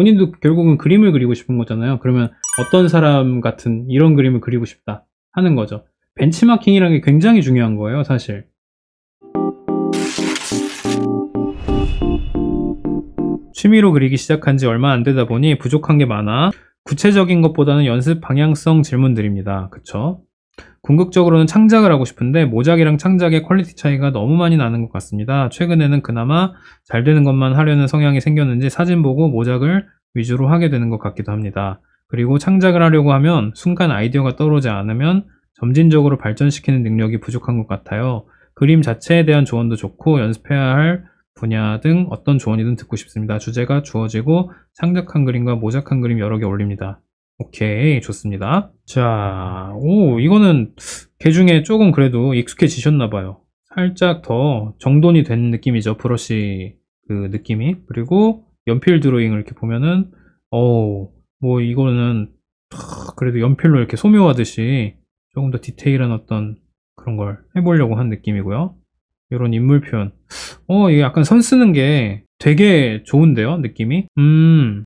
본인도 결국은 그림을 그리고 싶은 거잖아요. 그러면 어떤 사람 같은 이런 그림을 그리고 싶다 하는 거죠. 벤치마킹이라는 게 굉장히 중요한 거예요, 사실. 취미로 그리기 시작한 지 얼마 안 되다 보니 부족한 게 많아 구체적인 것보다는 연습 방향성 질문들입니다. 그쵸? 궁극적으로는 창작을 하고 싶은데 모작이랑 창작의 퀄리티 차이가 너무 많이 나는 것 같습니다. 최근에는 그나마 잘 되는 것만 하려는 성향이 생겼는지 사진 보고 모작을 위주로 하게 되는 것 같기도 합니다. 그리고 창작을 하려고 하면 순간 아이디어가 떠오르지 않으면 점진적으로 발전시키는 능력이 부족한 것 같아요. 그림 자체에 대한 조언도 좋고 연습해야 할 분야 등 어떤 조언이든 듣고 싶습니다. 주제가 주어지고 창작한 그림과 모작한 그림 여러 개 올립니다. 오케이, 좋습니다. 자, 오, 이거는 개 중에 조금 그래도 익숙해지셨나 봐요. 살짝 더 정돈이 된 느낌이죠, 브러쉬 그 느낌이. 그리고 연필 드로잉을 이렇게 보면은, 어, 뭐 이거는 탁, 그래도 연필로 이렇게 소묘하듯이 조금 더 디테일한 어떤 그런 걸 해보려고 한 느낌이고요. 이런 인물 표현. 어, 이게 약간 선 쓰는 게 되게 좋은데요, 느낌이? 음,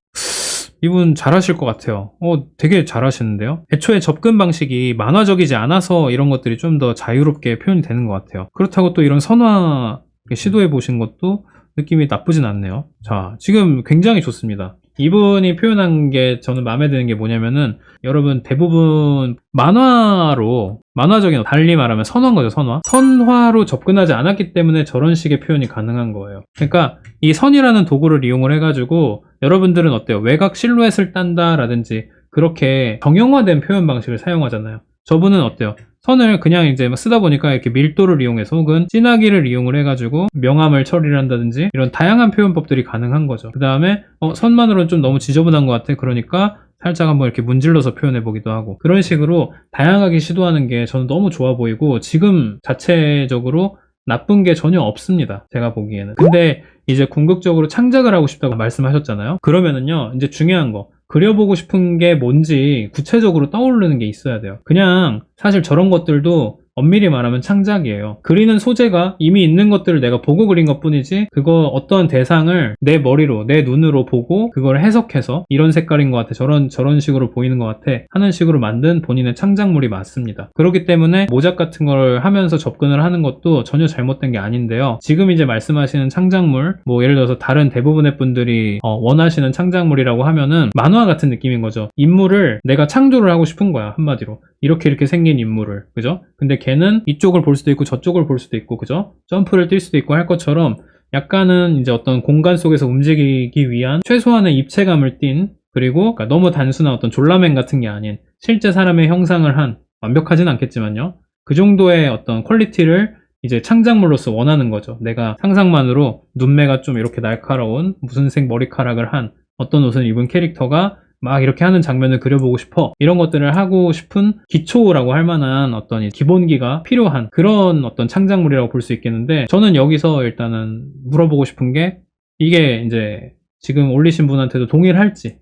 이분 잘하실 것 같아요. 어, 되게 잘하시는데요? 애초에 접근 방식이 만화적이지 않아서 이런 것들이 좀 더 자유롭게 표현이 되는 것 같아요. 그렇다고 또 이런 선화 시도해 보신 것도 느낌이 나쁘진 않네요. 자, 지금 굉장히 좋습니다. 이분이 표현한 게 저는 마음에 드는 게 뭐냐면은 여러분 대부분 만화로 만화적인 달리 말하면 선화인 거죠 선화. 선화로 접근하지 않았기 때문에 저런 식의 표현이 가능한 거예요. 그러니까 이 선이라는 도구를 이용을 해가지고 여러분들은 어때요? 외곽 실루엣을 딴다 라든지 그렇게 정형화된 표현 방식을 사용하잖아요. 저분은 어때요 선을 그냥 이제 막 쓰다 보니까 이렇게 밀도를 이용해서 혹은 진하기를 이용을 해가지고 명암을 처리를 한다든지 이런 다양한 표현법들이 가능한 거죠. 그 다음에 어, 선만으로는 좀 너무 지저분한 것 같아. 그러니까 살짝 한번 이렇게 문질러서 표현해 보기도 하고 그런 식으로 다양하게 시도하는 게 저는 너무 좋아 보이고 지금 자체적으로 나쁜 게 전혀 없습니다. 제가 보기에는. 근데 이제 궁극적으로 창작을 하고 싶다고 말씀하셨잖아요. 그러면은요, 이제 중요한 거. 그려보고 싶은 게 뭔지 구체적으로 떠오르는 게 있어야 돼요. 그냥 사실 저런 것들도 엄밀히 말하면 창작이에요. 그리는 소재가 이미 있는 것들을 내가 보고 그린 것 뿐이지, 그거 어떤 대상을 내 머리로, 내 눈으로 보고, 그걸 해석해서, 이런 색깔인 것 같아, 저런, 저런 식으로 보이는 것 같아, 하는 식으로 만든 본인의 창작물이 맞습니다. 그렇기 때문에 모작 같은 걸 하면서 접근을 하는 것도 전혀 잘못된 게 아닌데요. 지금 이제 말씀하시는 창작물, 뭐 예를 들어서 다른 대부분의 분들이 어, 원하시는 창작물이라고 하면은 만화 같은 느낌인 거죠. 인물을 내가 창조를 하고 싶은 거야, 한마디로. 이렇게 이렇게 생긴 인물을 그죠? 근데 걔는 이쪽을 볼 수도 있고 저쪽을 볼 수도 있고 그죠? 점프를 뛸 수도 있고 할 것처럼 약간은 이제 어떤 공간 속에서 움직이기 위한 최소한의 입체감을 띤 그리고 그러니까 너무 단순한 어떤 졸라맨 같은 게 아닌 실제 사람의 형상을 한 완벽하진 않겠지만요. 그 정도의 어떤 퀄리티를 이제 창작물로서 원하는 거죠. 내가 상상만으로 눈매가 좀 이렇게 날카로운 무슨 색 머리카락을 한 어떤 옷을 입은 캐릭터가 막 이렇게 하는 장면을 그려보고 싶어. 이런 것들을 하고 싶은 기초라고 할 만한 어떤 이 기본기가 필요한 그런 어떤 창작물이라고 볼 수 있겠는데 저는 여기서 일단은 물어보고 싶은 게 이게 이제 지금 올리신 분한테도 동일할지.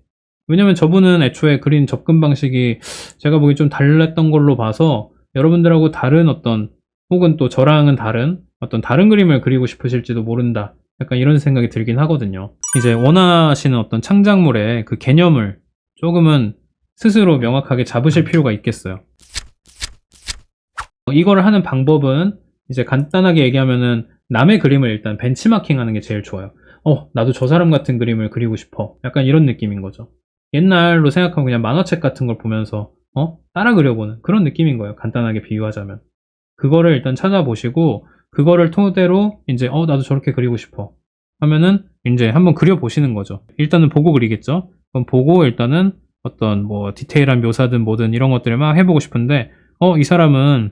왜냐면 저분은 애초에 그린 접근 방식이 제가 보기 좀 달랐던 걸로 봐서 여러분들하고 다른 어떤 혹은 또 저랑은 다른 어떤 다른 그림을 그리고 싶으실지도 모른다. 약간 이런 생각이 들긴 하거든요. 이제 원하시는 어떤 창작물의 그 개념을 조금은 스스로 명확하게 잡으실 필요가 있겠어요. 이걸 하는 방법은 이제 간단하게 얘기하면은 남의 그림을 일단 벤치마킹 하는 게 제일 좋아요. 어, 나도 저 사람 같은 그림을 그리고 싶어. 약간 이런 느낌인 거죠. 옛날로 생각하면 그냥 만화책 같은 걸 보면서 어? 따라 그려보는 그런 느낌인 거예요. 간단하게 비유하자면. 그거를 일단 찾아보시고 그거를 토대로 이제 어, 나도 저렇게 그리고 싶어. 하면은 이제 한번 그려보시는 거죠. 일단은 보고 그리겠죠. 그럼 보고 일단은 어떤 뭐 디테일한 묘사든 뭐든 이런 것들을 막 해보고 싶은데 어 이 사람은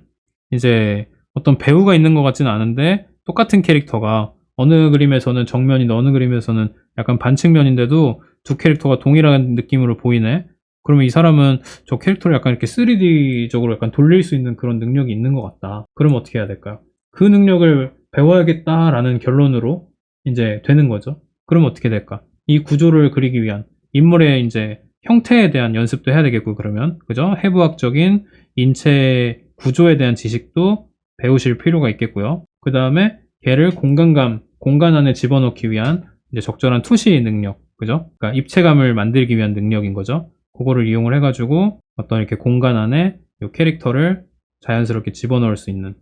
이제 어떤 배우가 있는 것 같지는 않은데 똑같은 캐릭터가 어느 그림에서는 정면인데 어느 그림에서는 약간 반측면인데도 두 캐릭터가 동일한 느낌으로 보이네. 그러면 이 사람은 저 캐릭터를 약간 이렇게 3D적으로 약간 돌릴 수 있는 그런 능력이 있는 것 같다. 그럼 어떻게 해야 될까요? 그 능력을 배워야겠다라는 결론으로 이제 되는 거죠. 그럼 어떻게 될까? 이 구조를 그리기 위한 인물의 이제 형태에 대한 연습도 해야 되겠고 그러면 그죠? 해부학적인 인체 구조에 대한 지식도 배우실 필요가 있겠고요. 그 다음에 걔를 공간감, 공간 안에 집어넣기 위한 이제 적절한 투시 능력 그죠? 그러니까 입체감을 만들기 위한 능력인 거죠. 그거를 이용을 해가지고 어떤 이렇게 공간 안에 이 캐릭터를 자연스럽게 집어넣을 수 있는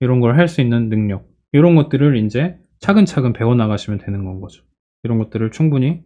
이런 걸 할 수 있는 능력. 이런 것들을 이제 차근차근 배워나가시면 되는 건 거죠. 이런 것들을 충분히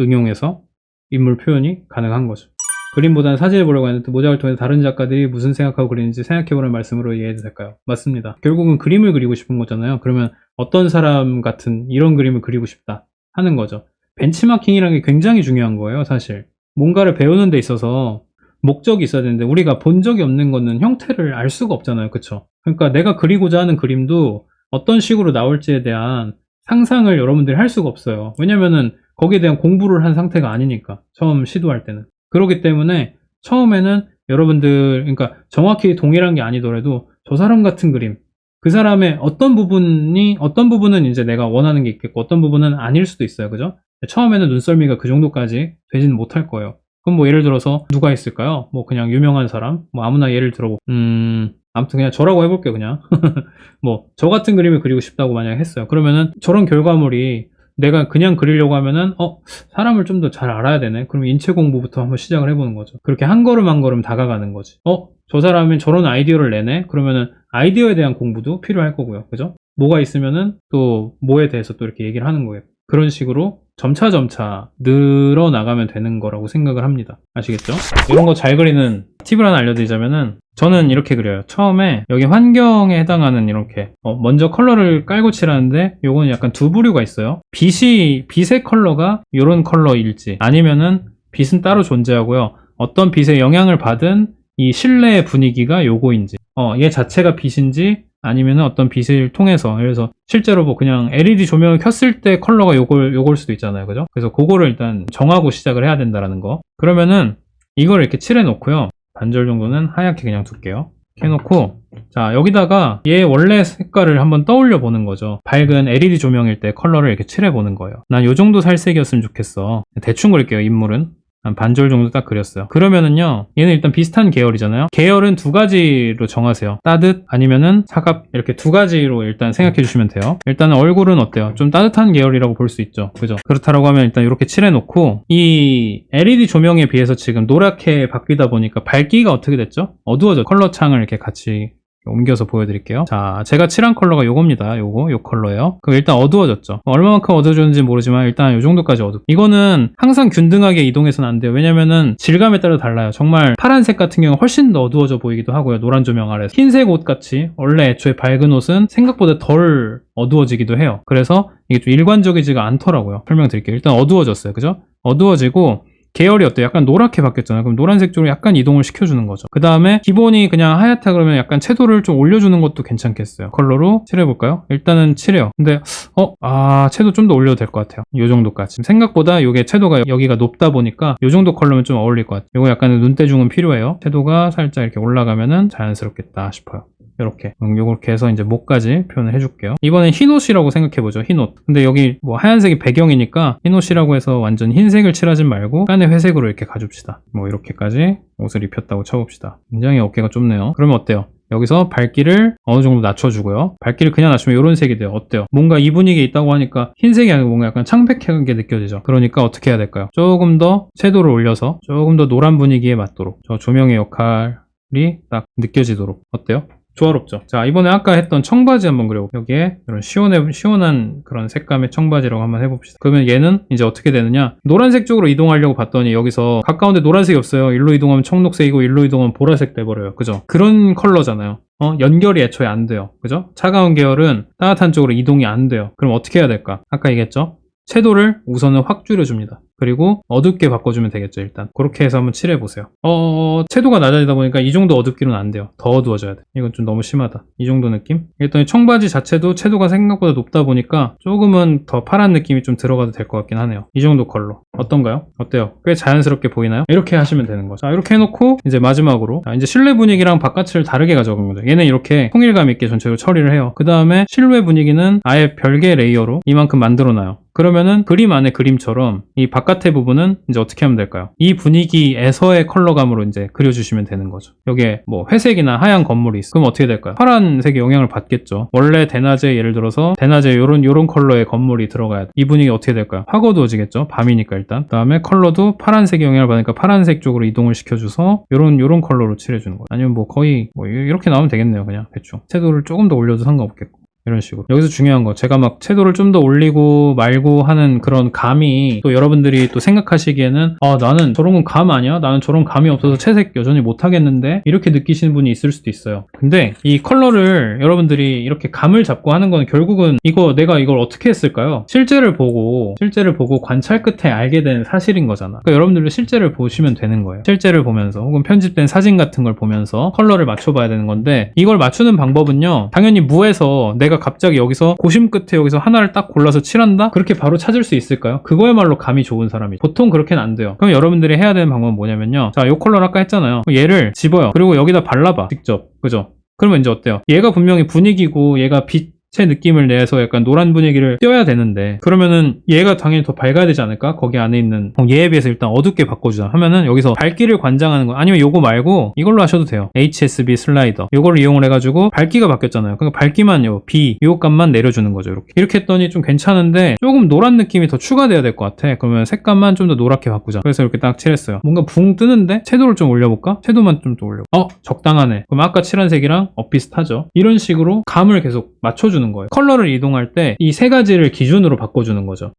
응용해서 인물 표현이 가능한 거죠. 그림보다는 사진을 보려고 하는데 모작을 통해 다른 작가들이 무슨 생각하고 그리는지 생각해보는 말씀으로 이해해도 될까요? 맞습니다. 결국은 그림을 그리고 싶은 거잖아요. 그러면 어떤 사람 같은 이런 그림을 그리고 싶다 하는 거죠. 벤치마킹이라는 게 굉장히 중요한 거예요, 사실. 뭔가를 배우는 데 있어서 목적이 있어야 되는데 우리가 본 적이 없는 거는 형태를 알 수가 없잖아요. 그쵸? 그러니까 내가 그리고자 하는 그림도 어떤 식으로 나올지에 대한 상상을 여러분들이 할 수가 없어요. 왜냐면은 거기에 대한 공부를 한 상태가 아니니까. 처음 시도할 때는. 그렇기 때문에 처음에는 여러분들, 그러니까 정확히 동일한 게 아니더라도 저 사람 같은 그림, 그 사람의 어떤 부분이, 어떤 부분은 이제 내가 원하는 게 있겠고 어떤 부분은 아닐 수도 있어요. 그죠? 처음에는 눈썰미가 그 정도까지 되지는 못할 거예요. 그럼 뭐 예를 들어서 누가 있을까요? 뭐 그냥 유명한 사람? 뭐 아무나 예를 들어보, 음, 아무튼 그냥 저라고 해볼게요, 그냥. 뭐, 저 같은 그림을 그리고 싶다고 만약에 했어요. 그러면은 저런 결과물이 내가 그냥 그리려고 하면은, 어, 사람을 좀 더 잘 알아야 되네. 그럼 인체 공부부터 한번 시작을 해보는 거죠. 그렇게 한 걸음 한 걸음 다가가는 거지. 어, 저 사람이 저런 아이디어를 내네? 그러면은 아이디어에 대한 공부도 필요할 거고요. 그죠? 뭐가 있으면은 또 뭐에 대해서 또 이렇게 얘기를 하는 거예요. 그런 식으로 점차 점차 늘어나가면 되는 거라고 생각을 합니다. 아시겠죠? 이런 거 잘 그리는 팁을 하나 알려드리자면은 저는 이렇게 그려요. 처음에 여기 환경에 해당하는 이렇게 어, 먼저 컬러를 깔고 칠하는데 요거는 약간 두 부류가 있어요. 빛이 빛의 컬러가 이런 컬러일지 아니면은 빛은 따로 존재하고요. 어떤 빛의 영향을 받은 이 실내의 분위기가 요거인지 어, 얘 자체가 빛인지 아니면 어떤 빛을 통해서 그래서 실제로 뭐 그냥 LED 조명을 켰을 때 컬러가 요걸 요걸 수도 있잖아요 그죠 그래서 그거를 일단 정하고 시작을 해야 된다라는 거 그러면은 이걸 이렇게 칠해 놓고요 반절 정도는 하얗게 그냥 둘게요. 해놓고 자 여기다가 얘 원래 색깔을 한번 떠올려 보는 거죠. 밝은 LED 조명일 때 컬러를 이렇게 칠해 보는 거예요. 난 요 정도 살색이었으면 좋겠어. 대충 그릴게요 인물은 한 반절 정도 딱 그렸어요. 그러면은요, 얘는 일단 비슷한 계열이잖아요. 계열은 두 가지로 정하세요. 따뜻 아니면은 사갑 이렇게 두 가지로 일단 생각해 주시면 돼요. 일단 얼굴은 어때요? 좀 따뜻한 계열이라고 볼 수 있죠. 그죠? 그렇다라고 하면 일단 이렇게 칠해놓고 이 LED 조명에 비해서 지금 노랗게 바뀌다 보니까 밝기가 어떻게 됐죠? 어두워져. 컬러 창을 이렇게 같이 옮겨서 보여드릴게요. 자, 제가 칠한 컬러가 요겁니다. 요거, 요 컬러예요. 그럼 일단 어두워졌죠. 얼마만큼 어두워졌는지 모르지만 일단 요 정도까지 어두. 이거는 항상 균등하게 이동해서는 안 돼요. 왜냐면은 질감에 따라 달라요. 정말 파란색 같은 경우는 훨씬 더 어두워져 보이기도 하고요. 노란 조명 아래서. 흰색 옷 같이 원래 애초에 밝은 옷은 생각보다 덜 어두워지기도 해요. 그래서 이게 좀 일관적이지가 않더라고요. 설명드릴게요. 일단 어두워졌어요. 그죠? 어두워지고 계열이 어때요? 약간 노랗게 바뀌었잖아요. 그럼 노란색 쪽으로 약간 이동을 시켜주는 거죠. 그 다음에 기본이 그냥 하얗다 그러면 약간 채도를 좀 올려주는 것도 괜찮겠어요. 컬러로 칠해볼까요? 일단은 칠해요. 근데 어? 아 채도 좀 더 올려도 될 것 같아요. 이 정도까지. 생각보다 이게 채도가 여기가 높다 보니까 이 정도 컬러면 좀 어울릴 것 같아요. 이거 약간 눈대중은 필요해요. 채도가 살짝 이렇게 올라가면은 자연스럽겠다 싶어요. 이렇게 요렇게 해서 이제 목까지 표현을 해줄게요 이번엔 흰옷이라고 생각해보죠 흰옷 근데 여기 뭐 하얀색이 배경이니까 흰옷이라고 해서 완전 흰색을 칠하진 말고 깐의 회색으로 이렇게 가줍시다 뭐 이렇게까지 옷을 입혔다고 쳐봅시다 굉장히 어깨가 좁네요 그러면 어때요 여기서 밝기를 어느 정도 낮춰주고요. 밝기를 그냥 낮추면 이런 색이 돼요. 어때요? 뭔가 이 분위기에 있다고 하니까 흰색이 아니고 뭔가 약간 창백하게 느껴지죠. 그러니까 어떻게 해야 될까요? 조금 더 채도를 올려서 조금 더 노란 분위기에 맞도록 저 조명의 역할이 딱 느껴지도록 어때요? 조화롭죠. 자, 이번에 아까 했던 청바지 한번 그려볼게요. 여기에 이런 시원해, 시원한 그런 색감의 청바지라고 한번 해봅시다. 그러면 얘는 이제 어떻게 되느냐. 노란색 쪽으로 이동하려고 봤더니 여기서 가까운데 노란색이 없어요. 일로 이동하면 청록색이고 일로 이동하면 보라색 돼버려요. 그죠? 그런 컬러잖아요. 어? 연결이 애초에 안 돼요. 그죠? 차가운 계열은 따뜻한 쪽으로 이동이 안 돼요. 그럼 어떻게 해야 될까? 아까 얘기했죠? 채도를 우선은 확 줄여줍니다. 그리고 어둡게 바꿔주면 되겠죠, 일단. 그렇게 해서 한번 칠해보세요. 어, 채도가 낮아지다 보니까 이 정도 어둡기는 안 돼요. 더 어두워져야 돼. 이건 좀 너무 심하다. 이 정도 느낌? 일단 청바지 자체도 채도가 생각보다 높다 보니까 조금은 더 파란 느낌이 좀 들어가도 될 것 같긴 하네요. 이 정도 컬러. 어떤가요? 어때요? 꽤 자연스럽게 보이나요? 이렇게 하시면 되는 거죠. 자, 이렇게 해놓고 이제 마지막으로 자, 이제 실내 분위기랑 바깥을 다르게 가져간 거죠. 얘는 이렇게 통일감 있게 전체로 처리를 해요. 그 다음에 실외 분위기는 아예 별개 레이어로 이만큼 만들어놔요. 그러면은 그림 안에 그림처럼 이 바깥의 부분은 이제 어떻게 하면 될까요? 이 분위기에서의 컬러감으로 이제 그려주시면 되는 거죠. 여기에 뭐 회색이나 하얀 건물이 있어. 그럼 어떻게 될까요? 파란색의 영향을 받겠죠. 원래 대낮에 예를 들어서 대낮에 요런 요런 컬러의 건물이 들어가야 돼. 이 분위기 어떻게 될까요? 화고도지겠죠. 밤이니까 일단. 그다음에 컬러도 파란색의 영향을 받으니까 파란색 쪽으로 이동을 시켜줘서 요런 요런 컬러로 칠해주는 거예요. 아니면 뭐 거의 뭐 이렇게 나오면 되겠네요. 그냥 대충. 채도를 조금 더 올려도 상관없겠고. 이런 식으로. 여기서 중요한 거. 제가 막 채도를 좀 더 올리고 말고 하는 그런 감이 또 여러분들이 또 생각하시기에는 아, 나는 저런 건 감 아니야? 나는 저런 감이 없어서 채색 여전히 못하겠는데? 이렇게 느끼시는 분이 있을 수도 있어요. 근데 이 컬러를 여러분들이 이렇게 감을 잡고 하는 건 결국은 이거 내가 이걸 어떻게 했을까요? 실제를 보고, 실제를 보고 관찰 끝에 알게 된 사실인 거잖아. 그러니까 여러분들도 실제를 보시면 되는 거예요. 실제를 보면서 혹은 편집된 사진 같은 걸 보면서 컬러를 맞춰봐야 되는 건데 이걸 맞추는 방법은요. 당연히 무에서 내가 갑자기 여기서 고심 끝에 여기서 하나를 딱 골라서 칠한다? 그렇게 바로 찾을 수 있을까요? 그거야말로 감이 좋은 사람이 보통 그렇게는 안 돼요. 그럼 여러분들이 해야 되는 방법은 뭐냐면요. 자, 요 컬러를 아까 했잖아요. 얘를 집어요. 그리고 여기다 발라봐. 직접. 그죠? 그러면 이제 어때요? 얘가 분명히 분위기고 얘가 빛 의 느낌을 내서 약간 노란 분위기를 띄어야 되는데 그러면은 얘가 당연히 더 밝아야 되지 않을까? 거기 안에 있는 어, 얘에 비해서 일단 어둡게 바꿔주자. 하면은 여기서 밝기를 관장하는 거 아니면 요거 말고 이걸로 하셔도 돼요. HSB 슬라이더. 요걸 이용을 해가지고 밝기가 바뀌었잖아요. 그러니까 밝기만 요 B 요 값만 내려주는 거죠 이렇게. 이렇게 했더니 좀 괜찮은데 조금 노란 느낌이 더 추가돼야 될 것 같아. 그러면 색감만 좀 더 노랗게 바꾸자. 그래서 이렇게 딱 칠했어요. 뭔가 붕 뜨는데? 채도를 좀 올려볼까? 채도만 좀 더 올려. 어 적당하네. 그럼 아까 칠한 색이랑 엇비슷하죠? 이런 식으로 감을 계속 맞춰 주는 거예요. 컬러를 이동할 때 이 세 가지를 기준으로 바꿔주는 거죠